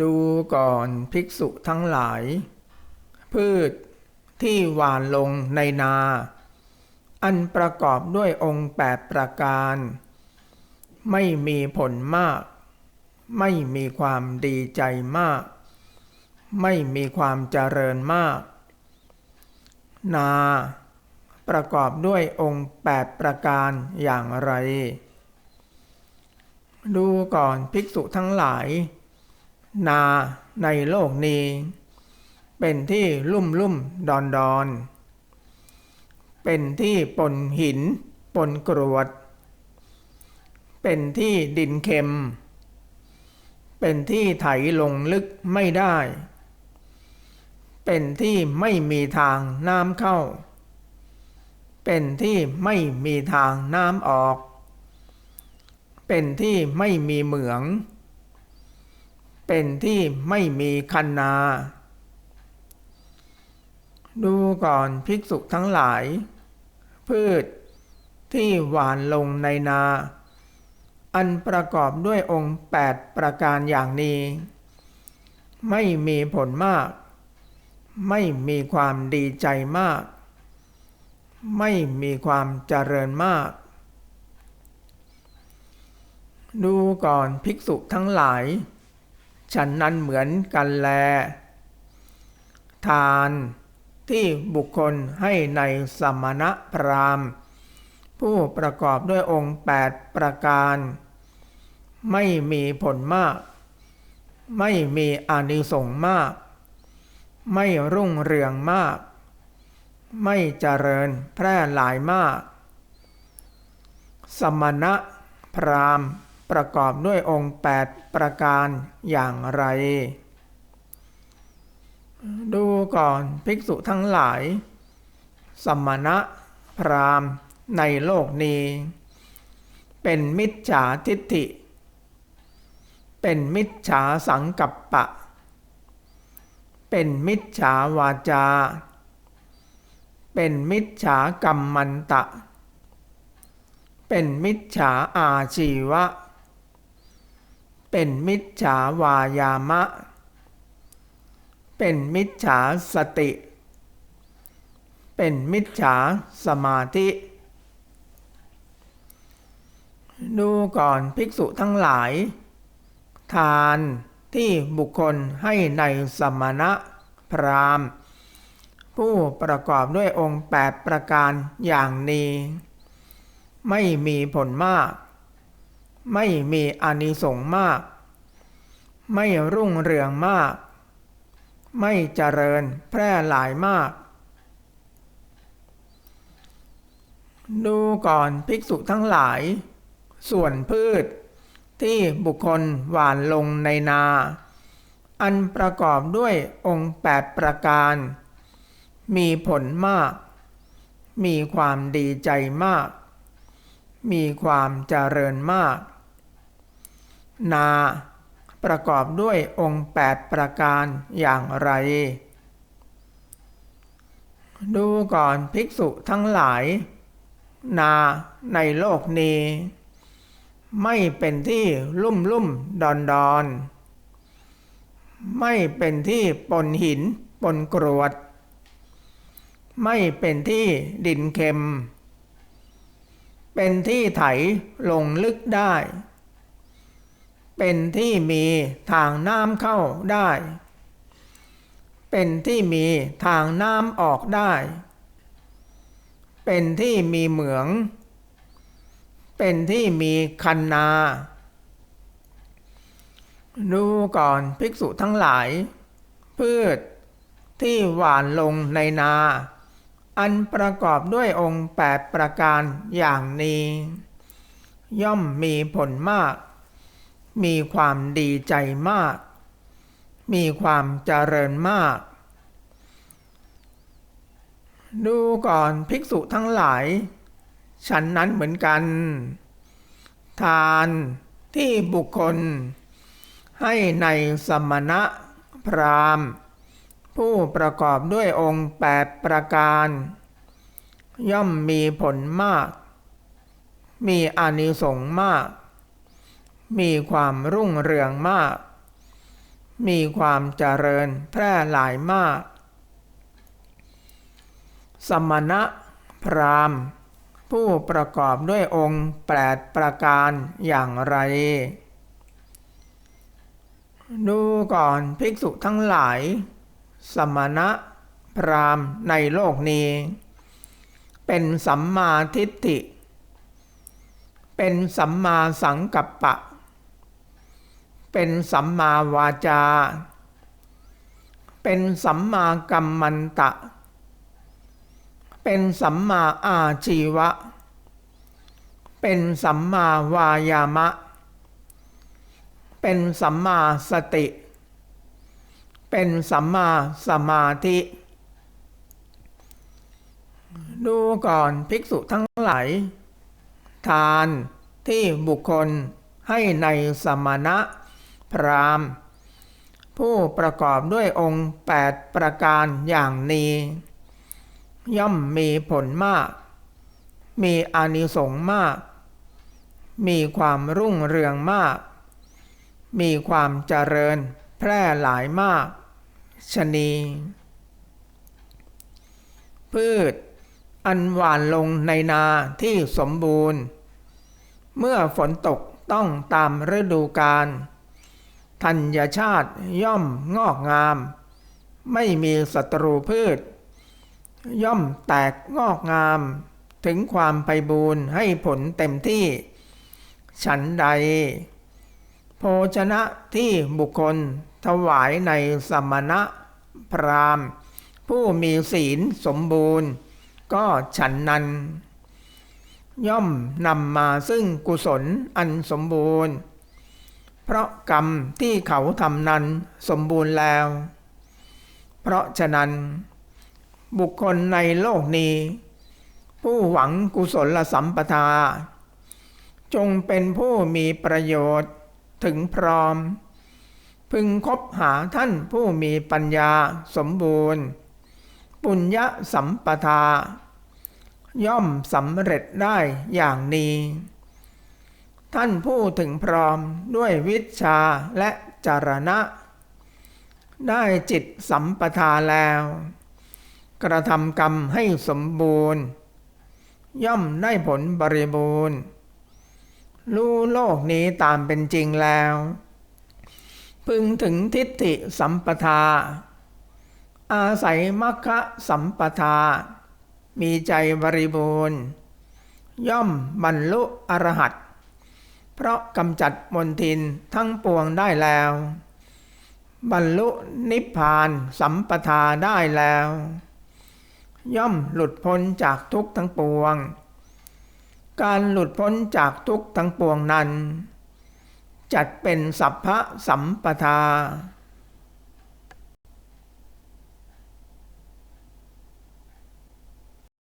ดูก่อนภิกษุทั้งหลาย พืชที่หวานลงในนา อันประกอบด้วยองค์แปดประการ ไม่มีผลมาก ไม่มีความดีใจมาก ไม่มีความเจริญมาก นา ประกอบด้วยองค์แปดประการอย่างไร ดูก่อนภิกษุทั้งหลาย นาในโลกนี้ เป็นที่ลุ่มลุ่มดอนดอน เป็นที่ปนหิน ปนกรวด เป็นที่ดินเค็ม เป็นที่ไถลงลึกไม่ได้ เป็นที่ไม่มีทางน้ำเข้า เป็นที่ไม่มีทางน้ำออก เป็นที่ไม่มีเหมือง เป็นที่ไม่มีคันนา ดูก่อนภิกษุทั้งหลาย พืชที่หวานลงในนา อันประกอบด้วยองค์แปดประการอย่างนี้ ไม่มีผลมาก ไม่มีความดีใจมาก ไม่มีความเจริญมากดูก่อนภิกษุทั้งหลาย ฉันนั้นเหมือนกันแล ทานที่บุคคลให้ในสมณะพราหมณ์ ผู้ประกอบด้วยองค์แปดประการ ไม่มีผลมาก ไม่มีอานิสงส์มาก ไม่รุ่งเรืองมาก ไม่เจริญแพร่หลายมาก สมณะพราหมณ์ ประกอบด้วยองค์แปดประการอย่างไร ดูก่อนภิกษุทั้งหลาย สมณะพราหมณ์ในโลกนี้ เป็นมิจฉาทิฏฐิ เป็นมิจฉาสังกัปปะ เป็นมิจฉาวาจา เป็นมิจฉากรรมมันตะ เป็นมิจฉาอาชีวะ เป็นมิจฉาวายามะ เป็นมิจฉาสติ เป็นมิจฉาสมาธิ ดูก่อนภิกษุทั้งหลาย ทานที่บุคคลให้ในสมณะพราหมณ์ ผู้ประกอบด้วยองค์แปดประการอย่างนี้ ไม่มีผลมาก ไม่มีอานิสงส์มาก ไม่รุ่งเรืองมาก ไม่เจริญแพร่หลายมาก ดูก่อนภิกษุทั้งหลาย ส่วนพืชที่บุคคลหวานลงในนา อันประกอบด้วยองค์แปดประการ มีผลมาก มีความดีใจมาก มีความเจริญมาก นา ประกอบด้วยองค์แปดประการอย่างไร ดูก่อนภิกษุทั้งหลาย นาในโลกนี้ ไม่เป็นที่ลุ่มลุ่มดอนดอนไม่เป็นที่ปนหินปนกรวด ไม่เป็นที่ดินเค็ม เป็นที่ไถลงลึกได้ เป็นที่มีทางน้ำเข้าได้ เป็นที่มีทางน้ำออกได้ เป็นที่มีเหมือง เป็นที่มีคันนา ดูก่อนภิกษุทั้งหลาย พืชที่หวานลงในนา อันประกอบด้วยองค์แปดประการอย่างนี้ ย่อมมีผลมาก มีความดีใจมาก มีความเจริญมาก ดูก่อนภิกษุทั้งหลาย ฉันนั้นเหมือนกัน ทานที่บุคคล ให้ในสมณะพราหมณ์ ผู้ประกอบด้วยองค์แปดประการ ย่อมมีผลมาก มีอานิสงส์มาก มีความรุ่งเรืองมาก มีความเจริญแพร่หลายมาก สมณะพราหมณ์ ผู้ประกอบด้วยองค์แปดประการอย่างไร ดูก่อนภิกษุทั้งหลาย สมณะพราหมณ์ในโลกนี้ เป็นสัมมาทิฏฐิเป็นสัมมาสังกัปปะ เป็นสัมมาวาจา เป็นสัมมากัมมันตะ เป็นสัมมาอาชีวะ เป็นสัมมาวายามะ เป็นสัมมาสติ เป็นสัมมาสมาธิ ดูก่อนภิกษุทั้งหลาย ทานที่บุคคลให้ในสมณะ พรามผู้ประกอบด้วยองค์แปดประการอย่างนี้ ย่อมมีผลมาก มีอานิสงส์มาก มีความรุ่งเรืองมาก มีความเจริญแพร่หลายมาก ชนี พืช อันหวานลงในนาที่สมบูรณ์ เมื่อฝนตกต้องตามฤดูกาล ธัญชาติย่อมงอกงาม ไม่มีศัตรูพืช ย่อมแตกงอกงาม ถึงความไปบูรณ์ให้ผลเต็มที่ ฉันใด โภชนะที่บุคคลถวายในสมณะพราหมณ์ ผู้มีศีลสมบูรณ์ ก็ฉันนั้น ย่อมนำมาซึ่งกุศลอันสมบูรณ์ เพราะกรรมที่เขาทำนั้นสมบูรณ์แล้ว เพราะฉะนั้น บุคคลในโลกนี้ ผู้หวังกุศลสัมปทา จงเป็นผู้มีประโยชน์ถึงพร้อม พึงคบหาท่านผู้มีปัญญาสมบูรณ์ ปุญญสัมปทา ย่อมสำเร็จได้อย่างนี้ ท่านผู้ถึงพร้อมด้วยวิชาและจารณะ ได้จิตสัมปทาแล้ว กระทำกรรมให้สมบูรณ์ ย่อมได้ผลบริบูรณ์ รู้โลกนี้ตามเป็นจริงแล้ว พึงถึงทิฏฐิสัมปทา อาศัยมัคคสัมปทา มีใจบริบูรณ์ ย่อมบรรลุอรหัต เพราะกำจัดมนทินทั้งปวงได้แล้ว บรรลุนิพพานสัมปทาได้แล้ว ย่อมหลุดพ้นจากทุกทั้งปวง การหลุดพ้นจากทุกทั้งปวงนั้น จัดเป็นสัพพะสัมปทา